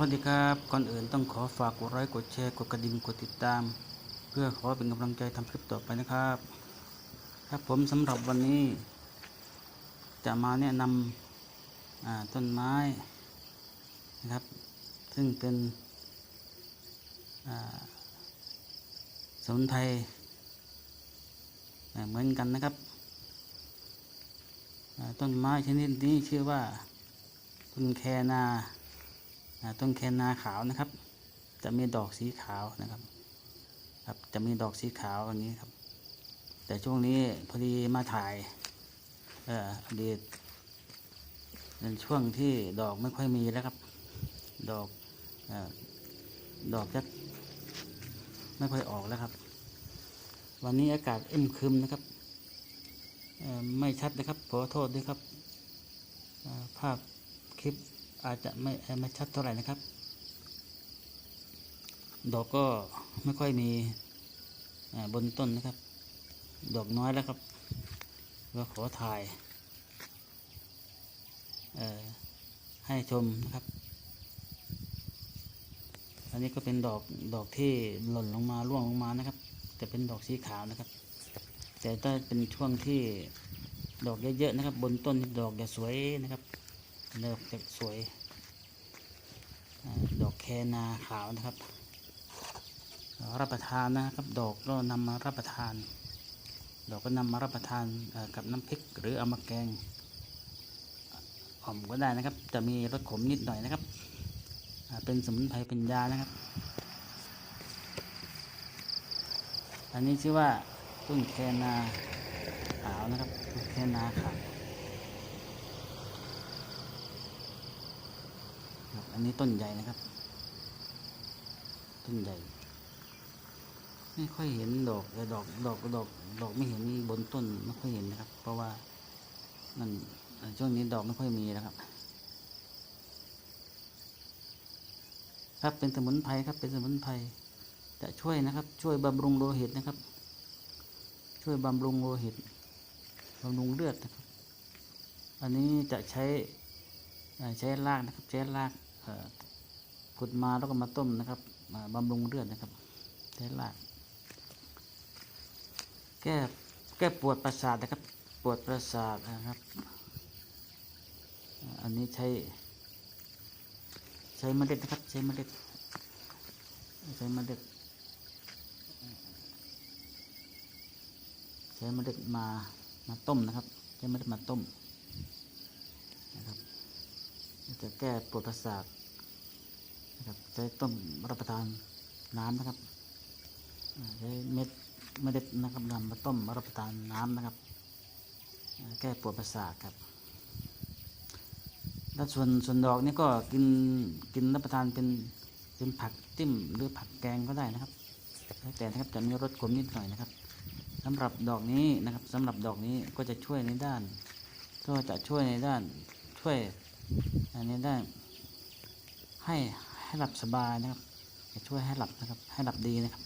วัสดีครับ ก่อนอื่นต้องขอฝากกดไลค์กดแชร์กดกระดิ่งกดติดตาม เพื่อขอเป็นกำลังใจทำคลิปต่อไปนะครับครับผมสำหรับวันนี้ จะมาแนะนำต้นไม้นะครับ ซึ่งเป็นสมุนไพรเหมือนกันนะครับ ต้นไม้ชนิดนี้ชื่อว่าต้นแคนา ต้นแคนาขาวนะครับ จะมีดอกสีขาวนะครับ ครับจะมีดอกสีขาวอย่างนี้ครับ แต่ช่วงนี้พอดีมาถ่ายเอ่ออดีตเป็นช่วงที่ดอกไม่ค่อยมีแล้วครับ ดอกอดอกจะไม่ค่อยออกแล้วครับ วันนี้อากาศอึมครึมนะครับไม่ชัดนะครับขอโทษด้วยครับภาพคลิป อาจจะไม่ไม่ชัดเท่าไหร่นะครับ ดอกก็ไม่ค่อยมีบนต้นนะครับ ดอกน้อยแล้วครับก็ขอถ่ายให้ชมนะครับ อันนี้ก็เป็นดอกดอกที่หล่นลงมาร่วงลงมานะครับจะเป็นดอกสีขาวนะครับ แต่ถ้าเป็นช่วงที่ดอกเยอะๆนะครับ บนต้นดอกจะสวยนะครับ ดอกจะสวยอดอกแคนาขาวนะครับ รับประทานนะครับ ดอกก็นำมารับประทาน ดอกก็นำมารับประทานกับน้ำพริกหรือเอามาแกงอ่อมก็ได้นะครับ จะมีรสขมนิดหน่อยนะครับเป็นสมุนไพรเป็นยานะครับ อันนี้ชื่อว่าต้นแคนาขาวนะครับแคนาขาว ครับ อันนี้ต้นใหญ่นะครับ ต้นใหญ่ ไม่ค่อยเห็นดอกแต่ดอกดอกดอก ดอกไม่เห็นนี่บนต้นไม่ค่อยเห็นนะครับ เพราะว่ามันช่วงนี้ดอกไม่ค่อยมีนะครับ ครับเป็นสมุนไพรครับ เป็นสมุนไพรจะช่วยนะครับ ช่วยบำรุงโลหิตนะครับ ช่วยบำรุงโลหิตบำรุงเลือดนะครับ อันนี้จะใช้ใช้รากนะครับ ใช้ราก ขุดมาแล้วก็มาต้มนะครับบำรุงเลือดนะครับใช้รากแก้แก้ปวดประสาทนะครับ ปวดประสาทนะครับ อันนี้ใช้ ใช้เมล็ดนะครับ ใช้เมล็ดใช้เมล็ดใช้เมล็ดมามาต้มนะครับ ใช้เมล็ดมาต้มนะครับ จะแก้ปวดประสาทนะครับใช้ต้มรับประทานน้ำนะครับใช้เม็ดเมล็ดนะครับนำมาต้มรับประทานน้ำนะครับ แก้ปวดประสาทครับแล้วส่วนส่วนดอกนี่ก็กินกินรับประทานเป็นเป็นผักจิ้มหรือผักแกงก็ได้นะครับแล้วแต่นะครับจะมีรสขมนิดหน่อยนะครับสำหรับดอกนี้นะครับสำหรับดอกนี้ก็จะช่วยในด้าน ก็จะช่วยในด้านช่วย ในด้านให้ให้หลับสบายนะครับจะช่วยให้หลับนะครับ ให้หลับดีนะครับ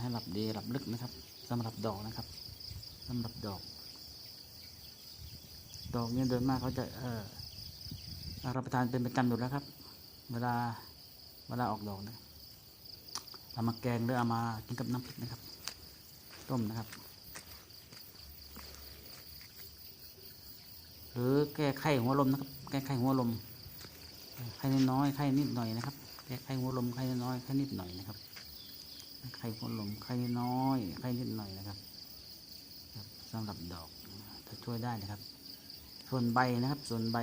ให้หลับดีหลับลึกนะครับสำหรับดอกนะครับสำหรับดอก ดอกเนี่ยโดยมากเขาจะเอ่อรับประทานเป็นประจำอยู่แล้วครับ เวลาเวลาออกดอกนะเอามาแกงหรือเอามากินกับน้ำพริกนะครับ ต้มนะครับ หรือแก้ไข้หัวลมนะครับ แก้ไข้หัวลมไข้น้อยไข้นิดหน่อยนะครับแก้ไข้หัวลมไข้น้อยไข้นิดหน่อยนะครับไข้หัวลมไข้น้อยไข้นิดหน่อยนะครับครับสำหรับดอกถ้าช่วยได้นะครับ ส่วนใบนะครับ ส่วนใบ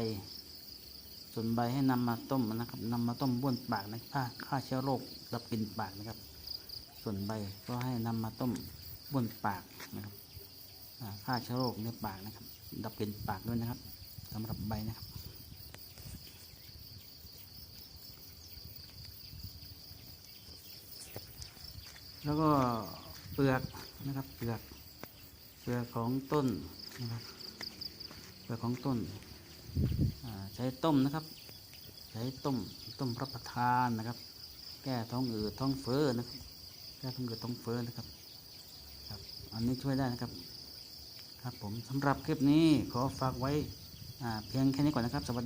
ส่วนใบให้นำมาต้มนะครับนำมาต้มบ้วนปากนะครับฆ่าฆ่าเชื้อโรคดับกลิ่นปากนะครับ ส่วนใบก็ให้นำมาต้มบ้วนปากนะครับฆ่าเชื้อโรคในปากนะครับ ดับกลิ่นปากด้วยนะครับสำหรับใบนะครับ แล้วก็เปลือกนะครับ เปลือก เปลือกของต้นนะครับ เปลือกของต้นใช้ต้มนะครับ ใช้ต้มต้มรับประทานนะครับ แก้ท้องอืดท้องเฟ้อนะครับ แก้ท้องอืดท้องเฟ้อนะครับครับ อันนี้ช่วยได้นะครับ ครับผมสำหรับคลิปนี้ขอฝากไว้เพียงแค่นี้ก่อนนะครับสวัสดี